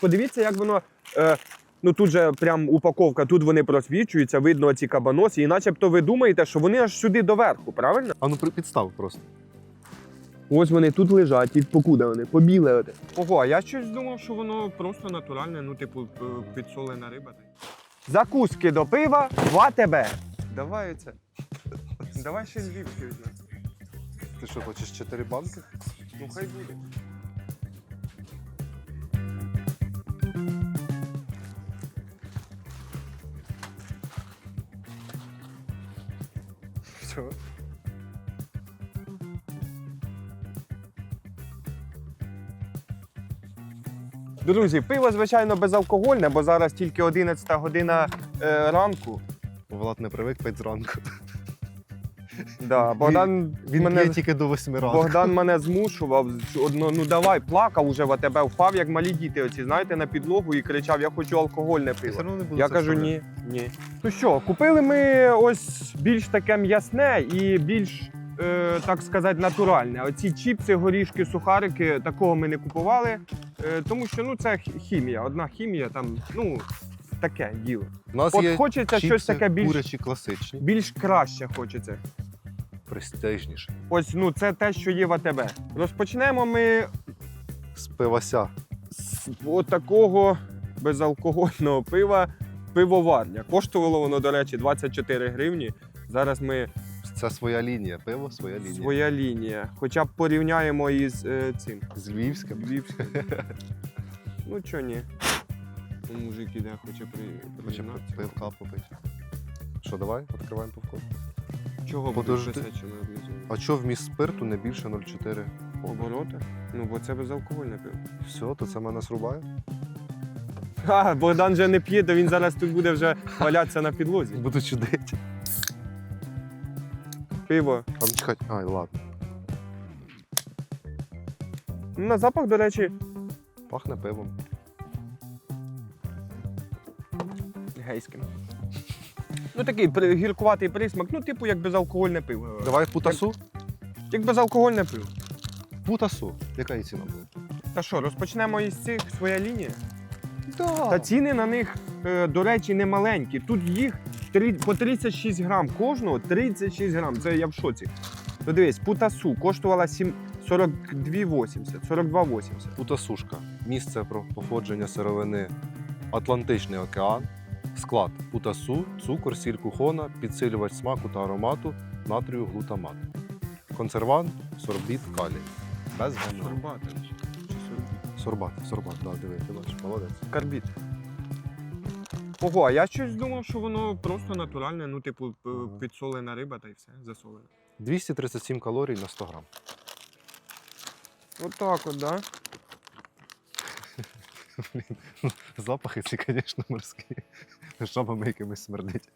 Подивіться, як воно. Е, ну тут же прям упаковка, тут вони просвічуються, видно ці кабаноси, і начебто ви думаєте, що вони аж сюди доверху, правильно? А ну при- підстав просто. Ось вони тут лежать, і покуда вони, побіли. Оте. Ого, а я щось думав, що воно просто натуральне, ну, типу, підсолена риба. Закуски до пива в АТБ. Давай це. Давай ще візьмемо. Ти що, хочеш чотири банки? Ну хай буде. Все. Друзі, пиво, звичайно, безалкогольне, бо зараз тільки 11 година е, ранку. Влад не привик пити зранку. Да, Богдан Він мене п'є тільки до восьми ранку. Богдан мене змушував. Одно, ну давай, плакав уже в АТБ, впав, як малі діти, оці, знаєте, на підлогу і кричав: Я хочу алкогольне пиво. Я кажу, ні, ні. Ну що, купили ми ось більш таке м'ясне і більш, е, так сказати, натуральне. Оці чіпси, горішки, сухарики, такого ми не купували, е, тому що ну, це хімія. Одна хімія, там, ну, таке діло. У нас От є хочеться чіпси щось таке більш, курячі класичні, більш краще хочеться. Престижніше. Ось ну це те, що є в АТБ. Розпочнемо ми З пивася. з отакого безалкогольного пива пивоварня. Коштувало воно, до речі, 24 гривні. Зараз ми Це своя лінія. Пиво своя лінія. своя лінія. Хоча б порівняємо із е, цим. З Львівським. Львівським. ну чого ні? Ну, Мужик іде, хоче при... Хоче приєднатися. пивка попити. Що, давай, відкриваємо пивко. Чого Подожди. ми облізуємо? А що вміст спирту не більше 0,4 Обороти? Ну, бо це безалкогольне пиво. Все, то це мене зрубає. Ха, Богдан вже не п'є, то він зараз тут буде вже валятися на підлозі. Буду чудити. Пиво. А ну чекай. Ай, ладно. Ну, На запах, до речі, Пахне пивом. гейським. Ну такий при- гіркуватий присмак, ну, типу, як безалкогольне пиво. Давай путасу. Як безалкогольне пиво. Путасу. Яка її ціна була? Та що, розпочнемо із цих своя лінія? Да. Та ціни на них, е, до речі, не маленькі. Тут їх три- по 36 грам кожного, 36 грам. Це я в шоці. Ну дивись, путасу коштувала сім- 42,80, 42,80. Путасушка. Місце про походження сировини Атлантичний океан. Склад путасу, цукор, сіль кухона, підсилювач смаку та аромату, натрію глутамат. Консервант, сорбіт, калій. Без сорбіт? Сорбат, сорбат, да, диви, ти бачиш, молодець. Карбіт. Ого, а я щось думав, що воно просто натуральне, ну, типу, п- підсолена риба та й все, засолена. 237 калорій на 100 грам. Отак от, да? Запахи ці, звісно, морські. Жабами якимись смердить.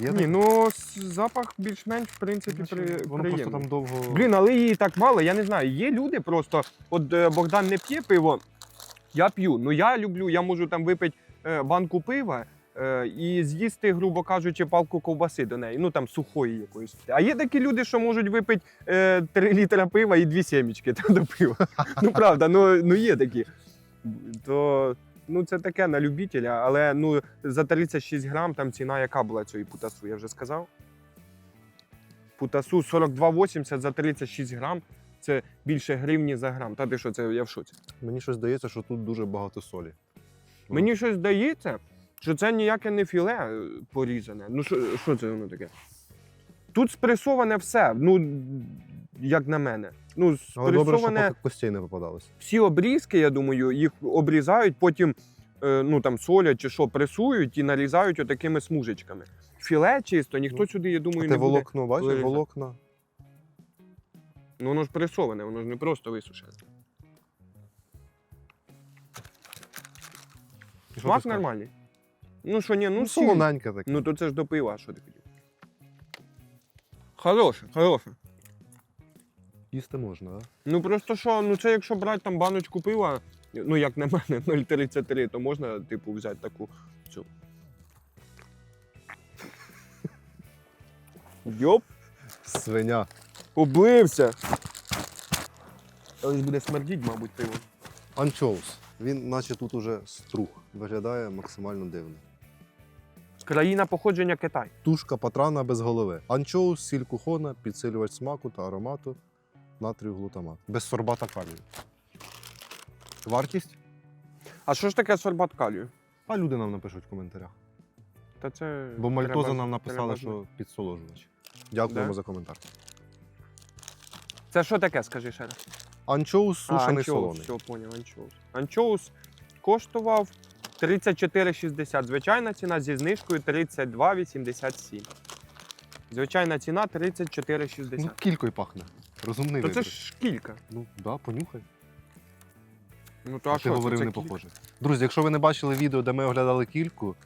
Є Ні, таке? ну с- запах більш-менш, в принципі, Наче при... Воно приємний. просто там довго. Блін, але її так мало, я не знаю. Є люди просто. От е, Богдан не п'є пиво, я п'ю. Ну я люблю, я можу там випити е, банку пива е, і з'їсти, грубо кажучи, палку ковбаси до неї, ну там сухої якоїсь. А є такі люди, що можуть випити е, 3 літра пива і дві сімечки там до пива. Ну правда, ну, ну є такі. То ну це таке на любителя, але ну за 36 грам там ціна яка була цієї путасу, я вже сказав. Путасу 42,80 за 36 грам. Це більше гривні за грам. Та ти що, це я в шоці. Мені щось здається, що тут дуже багато солі. Мені щось здається, що це ніяке не філе е, порізане. Ну що, що це воно таке? Тут спресоване все. Ну, як на мене. Ну, Але добре, що поки костей не попадалось. всі обрізки, я думаю, їх обрізають, потім е, ну, там, солять чи що, пресують і нарізають отакими смужечками. Філе чисто, ніхто Ну, сюди, я думаю, А не буде. волокно, бачиш? Волокна. Ну, воно ж пресоване, воно ж не просто висушене. Смак нормальний. Ну що, ні, ну, Ну, сіль. солоненьке таке. Ну то це ж до пива, що ти хотів? Хороше, хороше. Їсти можна, так? Ну просто що, ну це якщо брати там баночку пива, ну як на мене, 0,33, то можна, типу, взяти таку цю. Йоп, Свиня. облився. Ось буде смердіть, мабуть, пиво. Анчоус. Він, наче тут уже струх, виглядає максимально дивно. Країна походження Китай. Тушка патрана без голови. Анчоус, сіль кухона, підсилювач смаку та аромату, натрію глутамат. Без сорбата калію. Вартість? А що ж таке сорбат калію? А люди нам напишуть в коментарях. Та це Бо Мальтоза треба- нам написали, треба знати. що підсоложувач. Дякуємо Да? за коментар. Це що таке, скажи ще раз? Анчоус сушений анчоус, солоний. Все, поняв, анчоус. Анчоус коштував 34,60. Звичайна ціна зі знижкою 32,87. Звичайна ціна 34,60. Ну, кількою пахне. Розумний То це вибір. ж кілька. Ну, да, понюхай. Ну то А а ти що, говорив це не кілька? похоже. Друзі, якщо ви не бачили відео, де ми оглядали кільку,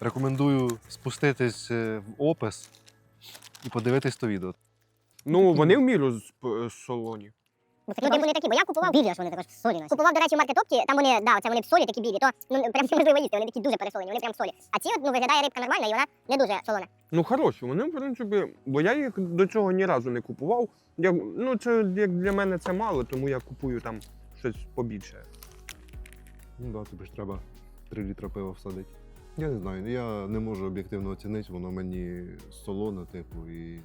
рекомендую спуститись е, в опис і подивитись то відео. Ну, вони в міру з- п- солоні. Ну, такі вони такі, бо я купував білі, аж вони також солі. Купував, до речі, в маркетопті, там вони, да, це вони солі такі білі, то ну, прям неможливо їсти, вони такі дуже пересолені, вони прям солі. А ці от, ну, виглядає рибка нормальна і вона не дуже солона. Ну, хороші, вони, в принципі, бо я їх до цього ні разу не купував. Я, ну, це як для мене це мало, тому я купую там щось побільше. Ну да, тобі ж треба 3 літра пива всадити. Я не знаю, я не можу об'єктивно оцінити, воно мені солоне, типу, і.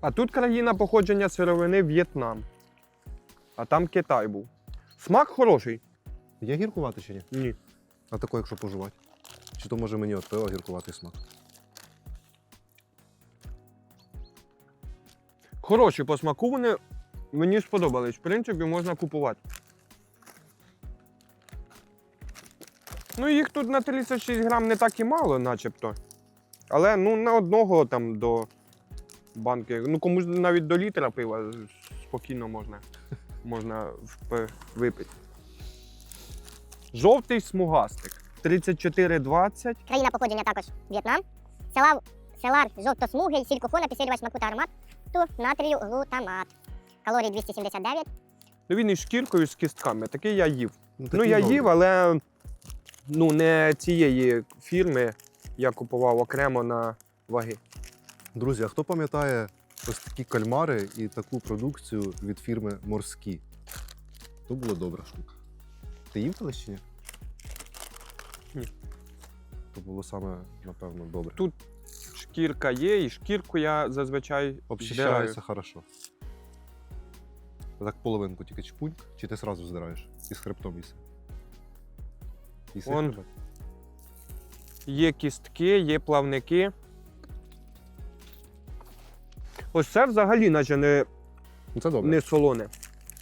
А тут країна походження сировини В'єтнам. А там Китай був. Смак хороший. Є гіркувати чи ні? Ні. А тако, якщо пожувати. Чи то може мені от пива гіркуватий смак? Хороші по смаку вони мені сподобались. В принципі, можна купувати. Ну, їх тут на 36 грам не так і мало, начебто. Але ну, на одного там до банки. Ну, комусь навіть до літра пива спокійно можна, можна випити. Жовтий смугастик. 34,20. Країна походження також В'єтнам. Селар, селар жовтосмугий, сіль кухона, підсилювач смаку та аромат, ту натрію глутамат. Калорій 279. Ну, він із шкіркою, з кістками. Такий я їв. Ну, такий я добрий. їв, але ну, не цієї фірми я купував окремо на ваги. Друзі, а хто пам'ятає ось такі кальмари і таку продукцію від фірми Морські? То була добра штука. Ти їв колись чи ні? Ні. То було саме, напевно, добре. Тут шкірка є, і шкірку я зазвичай Обчищається здираю. хорошо. Так половинку тільки чпуньк, чи ти сразу здираєш і з хребтом їси? Їси Он. хребет? Є кістки, є плавники. Ось це взагалі наче не, Ну це добре. не солоне.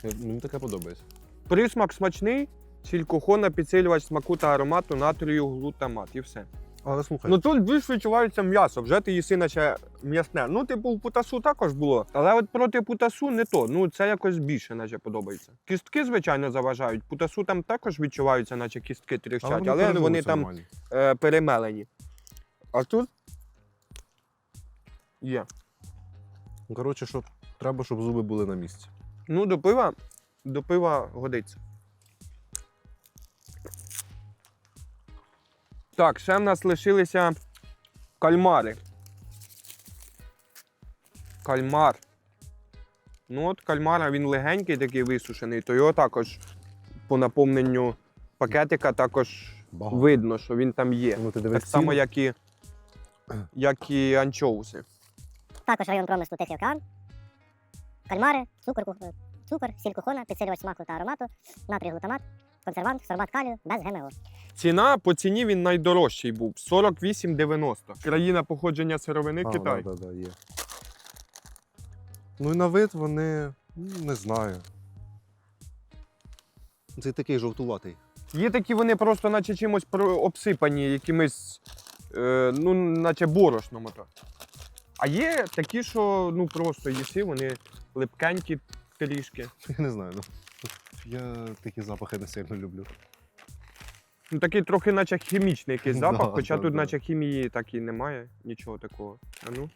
Е, Мені таке подобається. Присмак смачний, сіль кухона, підсилювач смаку та аромату, натрію, глутамат і все. Але слухай, Ну тут більш відчувається м'ясо, вже ти їси наче м'ясне. Ну, типу, в путасу також було. Але от проти путасу не то. Ну це якось більше, наче подобається. Кістки, звичайно, заважають. Путасу там також відчуваються, наче кістки тріщать, але, пережовуються вони там нормально. е, перемелені. А тут є. Коротше, щоб треба, щоб зуби були на місці. Ну, до пива, до пива годиться. Так, ще в нас лишилися кальмари. Кальмар. Ну, от кальмара він легенький, такий висушений, то його також по наповненню пакетика також Багато. видно, що він там є. Ну, ти дивись Так само, як і, як і анчоуси. Також район промислу Тихий океан. Кальмари, цукор, цукор, сіль кухона, підсилювач смаку та аромату, натрій глутамат, консервант, сорбат калію, без ГМО. Ціна по ціні він найдорожчий був 48,90. Країна походження сировини А, Китай. Да, да, да, є. Ну і на вид вони, ну, не знаю. Це такий жовтуватий. Є такі вони просто наче чимось про- обсипані, якимись, е, ну, наче борошном. ото. А є такі, що ну просто їси, вони липкенькі трішки. Я не знаю. Ну, я такі запахи не сильно люблю. Ну такий трохи наче хімічний якийсь Да, запах, хоча да, тут да. наче хімії так і немає, нічого такого. А ну.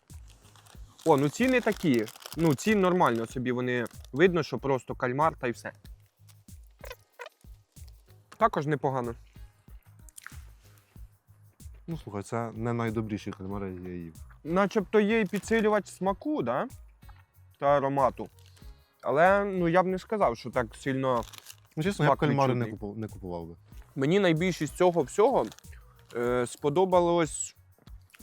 О, ну ці не такі. Ну, ці нормально собі вони видно, що просто кальмар та й все. Також непогано. Ну, слухай, це не найдобріші кальмари, я їв. Начебто є і підсилювач смаку, да? та аромату. Але ну, я б не сказав, що так сильно Ну, чесно, я б кальмари не, купував, не купував би. Мені найбільше з цього всього е, сподобалось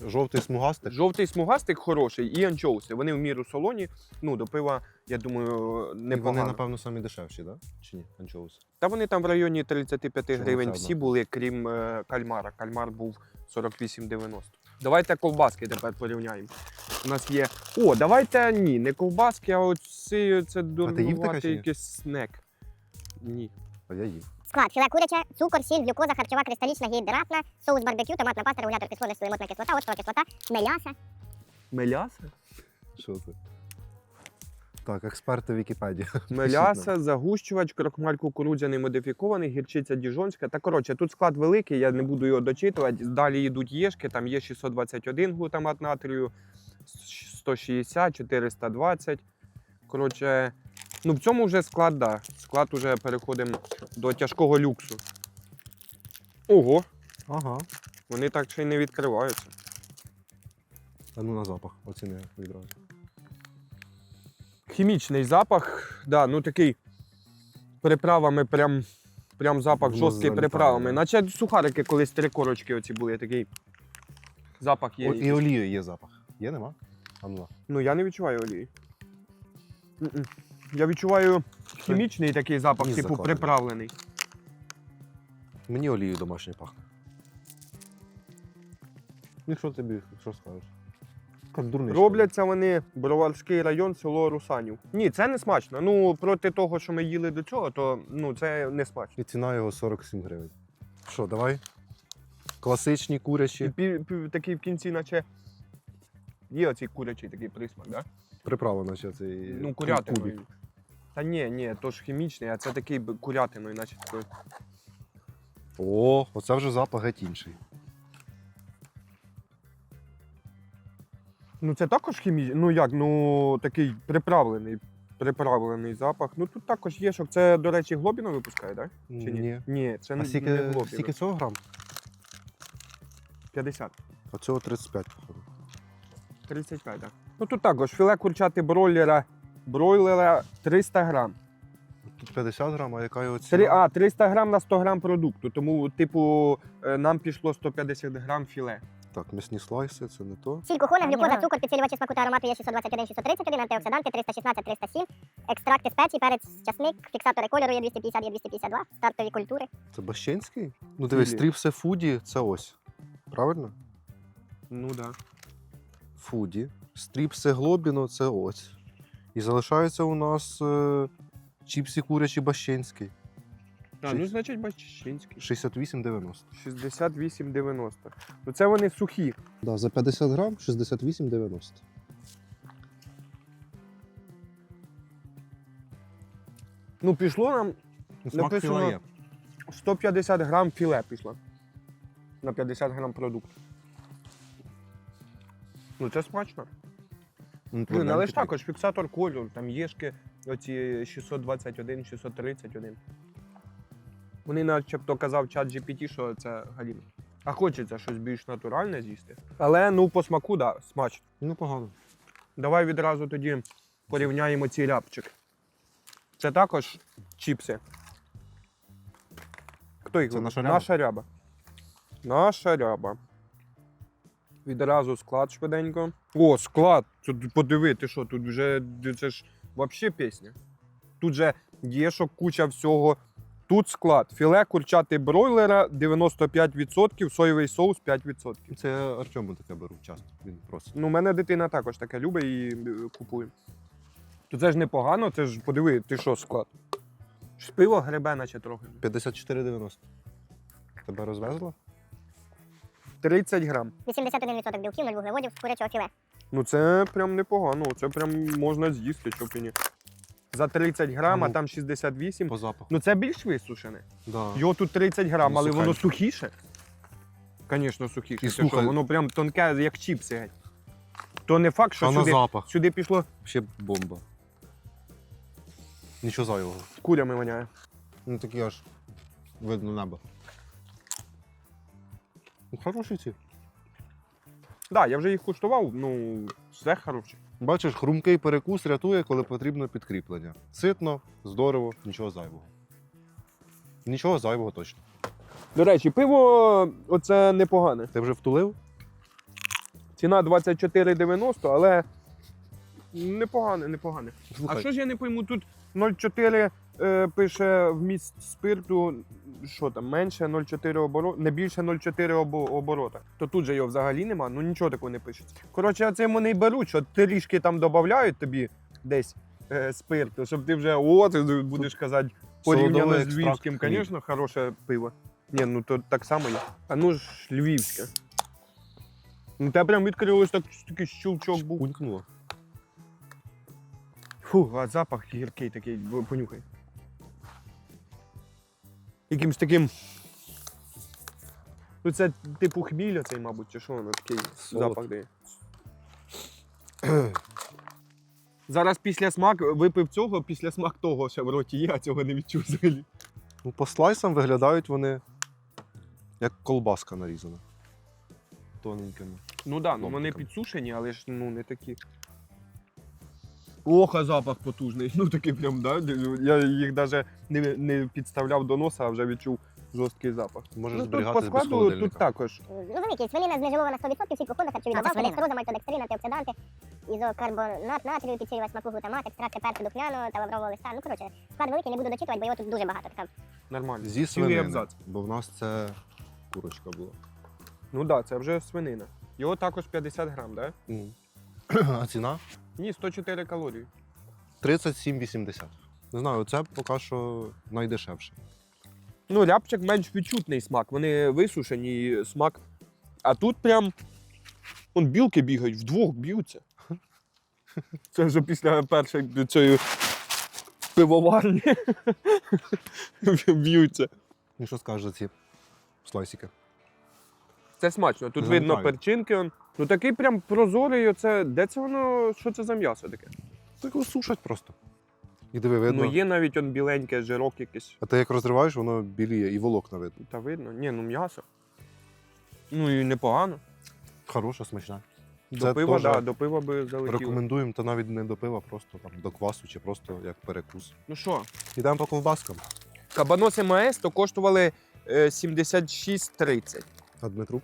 Жовтий смугастик. жовтий смугастик хороший і анчоуси. Вони в міру солоні. Ну, до пива, я думаю, не І вони, напевно, самі дешевші? Да? Чи ні? Анчоуси. Та вони там в районі 35 Чи гривень всі були, крім е, кальмара. Кальмар був 48,90. Давайте ковбаски тепер порівняємо. У нас є. О, давайте ні, не ковбаски, а оці, це дурнуватий ні? якийсь снек. Ні. А я їв. Склад філе куряче, цукор, сіль, глюкоза, харчова кристалічна, гідратна, соус барбекю, томатна паста, регулятор кислотності, лимотна кислота, оцтова кислота, меляса. Меляса? Що це? Так, експерти Вікіпедії. Меляса, загущувач, крохмаль кукурудзяний модифікований, гірчиця діжонська. Та коротше, тут склад великий, я не буду його дочитувати. Далі йдуть єшки, там є 621 глутамат натрію, 160, 420. Коротше, ну в цьому вже склад, да. Склад уже переходимо до тяжкого люксу. Ого, Ага. вони так ще й не відкриваються. А ну на запах. Оціни відразу. Хімічний запах, да, ну такий приправами, прям, прям запах жорсткий приправами. Наче сухарики колись три корочки оці були, такий запах є. О, і олію є запах. Є, нема? А ну. Ну я не відчуваю олії. Я відчуваю хімічний такий запах, Ніс типу закладений. приправлений. Мені олією домашньою пахне. Ну що тобі, що скажеш? Робляться вони Броварський район, село Русанів. Ні, це не смачно. Ну, проти того, що ми їли до цього, то ну, це не смачно. І ціна його 47 гривень. Що, давай? Класичні І курячі. пі- пі- такий в кінці, наче є оцей курячий такий присмак, так? Да? Приправа, наче цей Ну, курятиною. кубик. Та ні, ні, то ж хімічний, а це такий б- курятиною, наче такою. О, оце вже запах геть інший. Ну це також хімічний. Ну як, ну такий приправлений. Приправлений запах. Ну тут також є, що це, до речі, Глобіно випускає, так? Чи ні? Ні. Ні, це А скільки, не Глобіно. скільки цього грам? 50. А цього 35, походу. 35, так. Ну тут також філе курчати бройлера, бройлера 300 грам. Тут 50 грам, а яка його ціна? Три, а, 300 грам на 100 грам продукту. Тому, типу, е, нам пішло 150 грам філе. Так, м'ясні слайси, це не то. Сіль, кухона, глюкоза, цукор, підсилювачі смаку та аромату є 621, 631, антиоксиданти 316, 307, екстракти спецій, перець, часник, фіксатори кольору є 250, є 252, стартові культури. Це Бащинський? Ну дивись, Філі. стріпсе фуді це ось. Правильно? Ну так. Да. Фуді. Стріпсе глобіно це ось. І залишається у нас е, чіпсі курячі Бащинський. А, ну, значить, Бачищинський. 68,90. 68,90. Ну це вони сухі. Да, за 50 грам 68,90. Ну, пішло нам Ну, смак Написано- філе є. 150 грам філе пішло. На 50 грам продукту. Ну, це смачно. Ну, Ну, але ж також фіксатор кольору, там єшки оці 621, 631. Вони начебто казав чат GPT, що це галімо. А хочеться щось більш натуральне з'їсти. Але ну по смаку, да, смачно. Непогано. Давай відразу тоді порівняємо ці рябчик. Це також чіпси. Хто їх Це наша ряба? Наша ряба. Наша ряба. Відразу склад швиденько. О, склад! Тут подиви, ти що, тут вже це ж взагалі пісня. Тут же є, що куча всього. Тут склад. Філе курчати бройлера 95%, соєвий соус 5%. Це Артему таке беру часто. Він просить. Ну, у мене дитина також таке любить і е, купує. То це ж непогано, це ж подиви, ти що склад. Ж Пиво гребе, наче трохи. 54,90. Тебе розвезло? 30 грам. 81% білків, 0 вуглеводів, курячого філе. Ну це прям непогано, це прям можна з'їсти, чого б і ні. За 30 грам, А ну. там 68. По запаху. Ну це більш висушене. Да. Його тут 30 грам, Ну, але воно сухеньке. сухіше. Звісно, сухіше. І Ти що, воно прям тонке, як чіпси. геть. То не факт, що на сюди, запах. сюди пішло Ще бомба. Нічого зайвого. курями воняє. Ну такі аж видно небо. Ну, Хороші ці. Так, да, я вже їх куштував, ну, все хороше. Бачиш, хрумкий перекус рятує, коли потрібно підкріплення. Ситно, здорово, нічого зайвого. Нічого зайвого точно. До речі, пиво оце непогане. Ти вже втулив? Ціна 24,90, але непогане, непогане. Слухай, А що ж я не пойму, тут 0,4 е, пише вміст спирту, що там, менше 0,4 оборота, не більше 0,4 оборота. То тут же його взагалі нема, ну нічого такого не пишеться. Коротше, це вони й беруть, що трішки там додають тобі десь е, спирту, щоб ти вже о, ти будеш казати, порівняно з львівським, звісно, хороше пиво. Ні, ну то так само є. А ну ж львівське. Ну, тебе прям відкрилось так, такий щелчок був. Фу, а запах гіркий такий, понюхай. Якимсь таким. Ну, це типу хміль цей, мабуть, чи що воно такий запах дає. Зараз після смак випив цього, після смак того ще в роті є, а цього не відчув взагалі. Ну, по слайсам виглядають вони як колбаска нарізана. Тоненькими. Ну так, да, ну вони підсушені, але ж ну не такі. Ох, а запах потужний. Ну такий прям, да? Я їх навіть не, не підставляв до носа, а вже відчув жорсткий запах. Можеш ну, тут зберігати по без складу холодильника. тут також. Ну, великі, свинина знежирована 100%, всі кухонна харчові добавки, свинина. мальтодекстрин, антиоксиданти, ізокарбонат натрію, підсилювач смаку глутамат, екстракти перцю духмяного та лаврового листа. Ну, коротше, склад великий, не буду дочитувати, бо його тут дуже багато. Така Нормально. Зі Цілий свинини, абзац. бо в нас це курочка була. Ну так, да, це вже свинина. Його також 50 грам, так? Да? А ціна? Ні, 104 калорії. 37,80. Не знаю, це поки що найдешевше. Ну, рябчик менш відчутний смак. Вони висушені смак. А тут прям. Он білки бігають, вдвох б'ються. Це вже після першої цієї пивоварні. б'ються. Ну що скажеш за ці слайсики? Це смачно. Тут Замикаю. видно перчинки. Он. Ну такий прям прозорий. Оце. Де це воно? Що це за м'ясо таке? Так його сушать просто. І диви, видно. Ну є навіть он біленьке, жирок якийсь. А ти як розриваєш, воно біліє і волокна видно. Та видно. Ні, ну м'ясо. Ну і непогано. Хороше, смачне. До Це пива, теж да, до пива би залетіло. Рекомендуємо, та навіть не до пива, просто там до квасу чи просто як перекус. Ну що, Ідемо по ковбаскам. кабаноси МАЕС то коштували е, 76,30. А Дмитрук?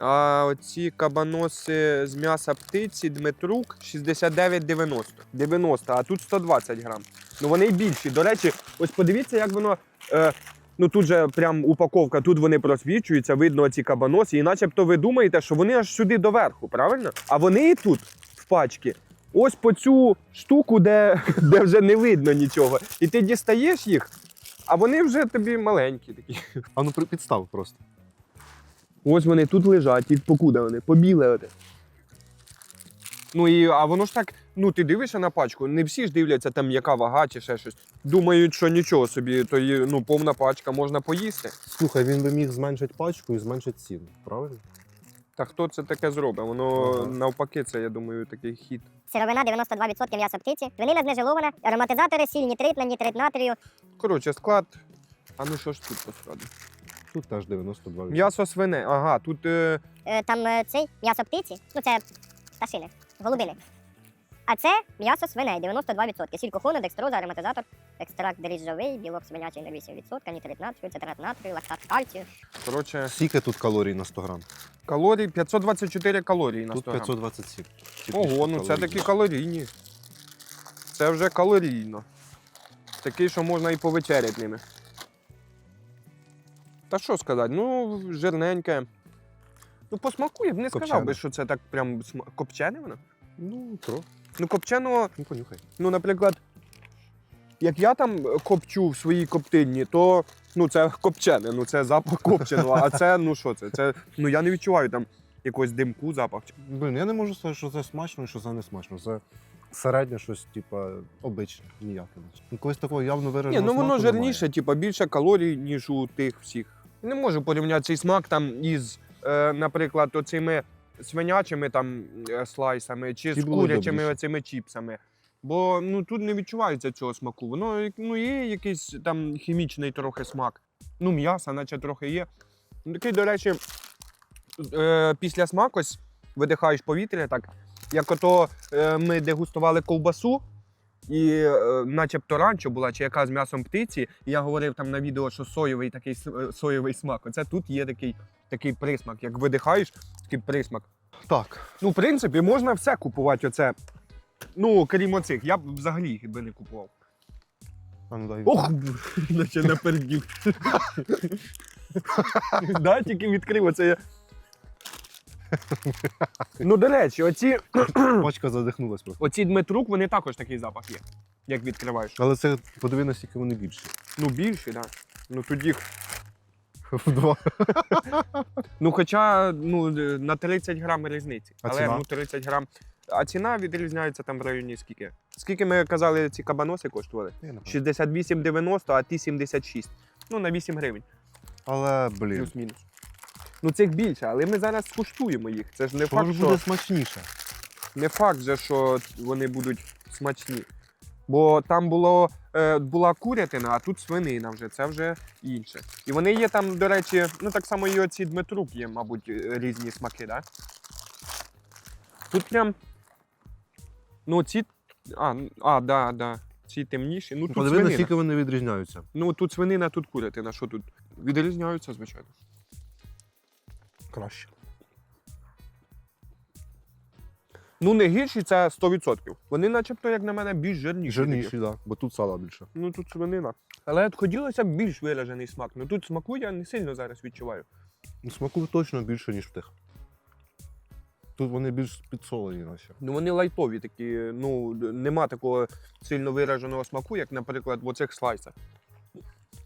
А оці кабаноси з м'яса птиці Дмитрук 69,90. 90, а тут 120 грам. Ну вони й більші. До речі, ось подивіться, як воно. Е, ну тут же прям упаковка, тут вони просвічуються, видно ці кабаноси. І начебто ви думаєте, що вони аж сюди доверху, правильно? А вони і тут в пачці. Ось по цю штуку, де, де вже не видно нічого. І ти дістаєш їх, а вони вже тобі маленькі такі. А ну підстав просто. Ось вони тут лежать, і покуда вони, побіле. Ну і а воно ж так, ну ти дивишся на пачку, не всі ж дивляться там, яка вага чи ще щось. Думають, що нічого собі, то є ну, повна пачка, можна поїсти. Слухай, він би міг зменшити пачку і зменшити ціну, правильно? Та хто це таке зробить? Воно Ага. навпаки, це, я думаю, такий хід. сировина 92% м'яса птиці, свинина знежирована, ароматизатори, сіль, нітрит, нітрит натрію, Коротше, склад. А ну що ж тут по складу? Тут теж 92. М'ясо свине. Ага, тут е, Е, там е, цей м'ясо птиці, ну це пташини, голубини. А це м'ясо свиней 92%. Сіль кухона, декстроза, ароматизатор, екстракт дріжджовий, білок свинячий на 8%, нітрит натрію, цитрат натрію, лактат кальцію. коротше, Скільки тут калорій на 100 грам? калорій 524 калорії на Тут 100 грам. 527. Чи Ого, більше ну це калорій. такі калорійні. Це вже калорійно. Такий, що можна і повечеряти ними. Та що сказати, ну, жирненьке. Ну, по смаку я б не сказав Копчене. би, що це так прям сма- копчене воно. Ну, тро. Ну, копченого, Ну, понюхай. ну, наприклад, як я там копчу в своїй коптильні, то ну, це копчене, ну це запах копченого, а це, ну що це? Це, ну я не відчуваю там якогось димку, запах. Блін, я не можу сказати, що це смачно і що це не смачно. Це середнє щось, типа, обичне, ніяке. Ну, когось такого явно Ні, вираженого ну воно смаку жирніше, типа більше калорій, ніж у тих всіх. Не можу порівняти цей смак там із, е, наприклад, оцими свинячими там е, слайсами чи Ті з були курячими добріші. оцими чіпсами. Bо ну тут не відчувається цього смаку. Воно як- ну, є якийсь там хімічний трохи смак. Ну, м'яса, наче трохи є. Ну, Такий, до речі, е, після смак ось видихаєш повітря, так. Як ото е, ми дегустували ковбасу, І е, начебто ранчо була чи яка з м'ясом птиці, і я говорив там на відео, що соєвий такий е, соєвий смак. Оце тут є такий, такий присмак. Як видихаєш, такий присмак. Так. Ну, в принципі, можна все купувати. Оце. Ну, крім оцих, я б взагалі їх би не купував. А ну дай. Ох, наче напердів. Да, тільки відкрив оце я. Ну, до речі, оці, Пачка задихнулась просто. оці Дмитрук, вони також такий запах є, як відкриваєш. Але це подиви, наскільки вони більші. Ну, більші, так. Да. Ну тут їх. В два. Ну, хоча ну, на 30 грам різниці. А Але ціна? ну 30 грам. А ціна відрізняється там в районі скільки? Скільки ми казали, ці кабаноси коштували? Я не 68,90, а ті 76. Ну, на 8 гривень, Але, блін. плюс-мінус. Ну, цих більше, але ми зараз скуштуємо їх. Це ж не факт, що, буде смачніше? не факт же, що вони будуть смачні. Бо там було, е, була курятина, а тут свинина вже, це вже інше. І вони є там, до речі, ну так само і оці Дмитрук є, мабуть, е, різні смаки, да? Тут прям. Ну, ці. А, а да, да. Ці темніші. Ну тут Подиви, свинина. наскільки вони відрізняються. Ну тут свинина, тут курятина. Що тут? Відрізняються, звичайно. Краще. Ну, не гірші, це 100%. Вони, начебто, як на мене, більш жирніші. Жирніші, так. Да, бо тут сала більше. Ну тут свинина. Але от хотілося б більш виражений смак. Ну тут смаку я не сильно зараз відчуваю. Ну, смаку точно більше, ніж в тих. Тут вони більш підсолені, наче. Ну вони лайтові такі, ну нема такого сильно вираженого смаку, як, наприклад, в оцих слайсах.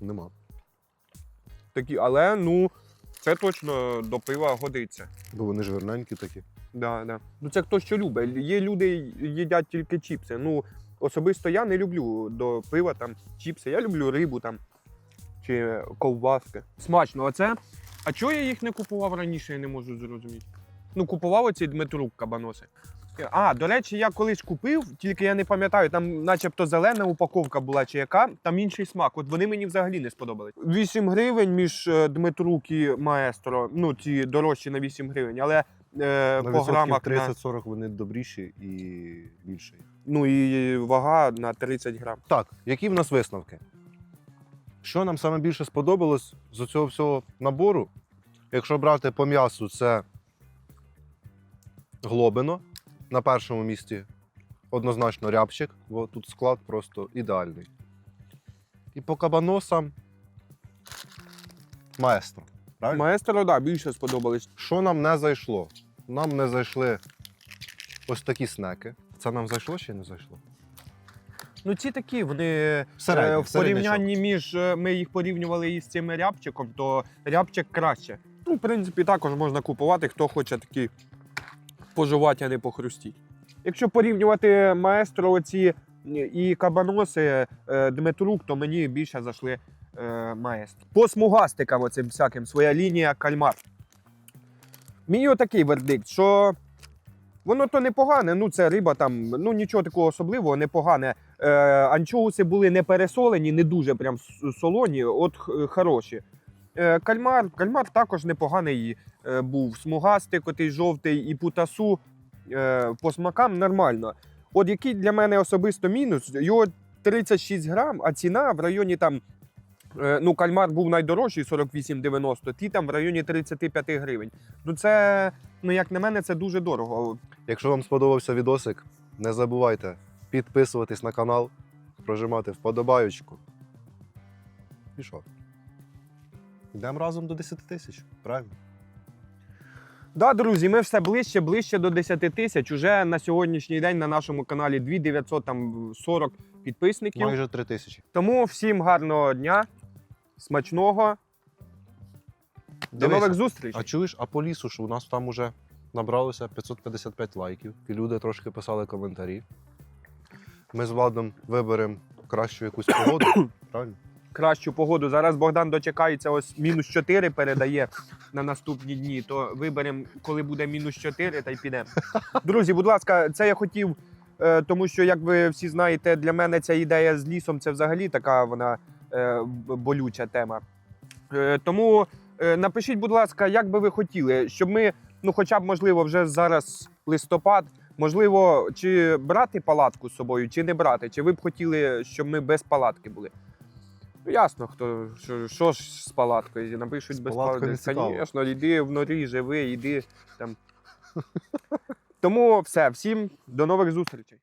Нема. Такі, але ну це точно до пива годиться. Бо вони жирненькі такі. Да, да. Ну це хто що любить. Є люди їдять тільки чіпси. Ну особисто я не люблю до пива там чіпси. Я люблю рибу там чи ковбаски. Смачно, а це. А чого я їх не купував раніше, я не можу зрозуміти. Ну, купував оці Дмитрук кабаноси. А, до речі, я колись купив, тільки я не пам'ятаю, там начебто зелена упаковка була чи яка, там інший смак. От вони мені взагалі не сподобались. 8 гривень між е, Дмитрук і Маестро. Ну, ті дорожчі на 8 гривень, але е, На по грамах на, 30-40 вони добріші і більші. ну і вага на 30 грам. Так, які в нас висновки? Що нам саме більше сподобалось з цього всього набору? Якщо брати по м'ясу, це глобино на першому місці. Однозначно рябчик, бо тут склад просто ідеальний. І по кабаносам маестро. Правильно? Маестро, да, більше сподобались. Що нам не зайшло? Нам не зайшли ось такі снеки. Це нам зайшло чи не зайшло? Ну, ці такі, вони е, в середнячок. порівнянні між е, ми їх порівнювали із цим рябчиком, то рябчик краще. Ну, в принципі, також можна купувати, хто хоче такі пожувати, а не похрустіть. Якщо порівнювати маестро оці і кабаноси е, Дмитрук, то мені більше зайшли е, маестро. По смугастикам оцим всяким, своя лінія кальмар. Мій отакий вердикт, що воно то непогане, ну це риба там, ну нічого такого особливого, непогане. Е, анчоуси були не пересолені, не дуже прям солоні, от хороші. Е, кальмар, кальмар також непоганий е, був. Смугастик, отий жовтий і путасу е, по смакам нормально. От який для мене особисто мінус, його 36 грам, а ціна в районі там. Ну, кальмар був найдорожчий 48,90, ті там в районі 35 гривень. Ну, це, ну як на мене, це дуже дорого. Якщо вам сподобався відосик, не забувайте підписуватись на канал, прожимати вподобаючку. Що? Йдемо разом до 10 тисяч, правильно? Да, друзі, ми все ближче, ближче до 10 тисяч. Уже на сьогоднішній день на нашому каналі 2940 підписників. Майже 3 тисячі. Тому всім гарного дня, смачного. До Дивися, нових зустрічей. А чуєш, а по лісу, що у нас там уже набралося 555 лайків, і люди трошки писали коментарі. Ми з Владом виберемо кращу якусь погоду, правильно? Кращу погоду. Зараз Богдан дочекається, ось мінус 4 передає на наступні дні. То виберемо, коли буде мінус 4, та й підемо. Друзі, будь ласка, це я хотів, е, тому що, як ви всі знаєте, для мене ця ідея з лісом це взагалі така вона е, болюча тема. Е, Тому напишіть, будь ласка, як би ви хотіли, щоб ми, ну хоча б можливо, вже зараз листопад, Можливо, чи брати палатку з собою, чи не брати, чи ви б хотіли, щоб ми без палатки були. Ясно, хто що, що ж з палаткою. Напишуть З без палатки. Звісно, йди в норі, живи, йди там. Тому все, всім до нових зустрічей.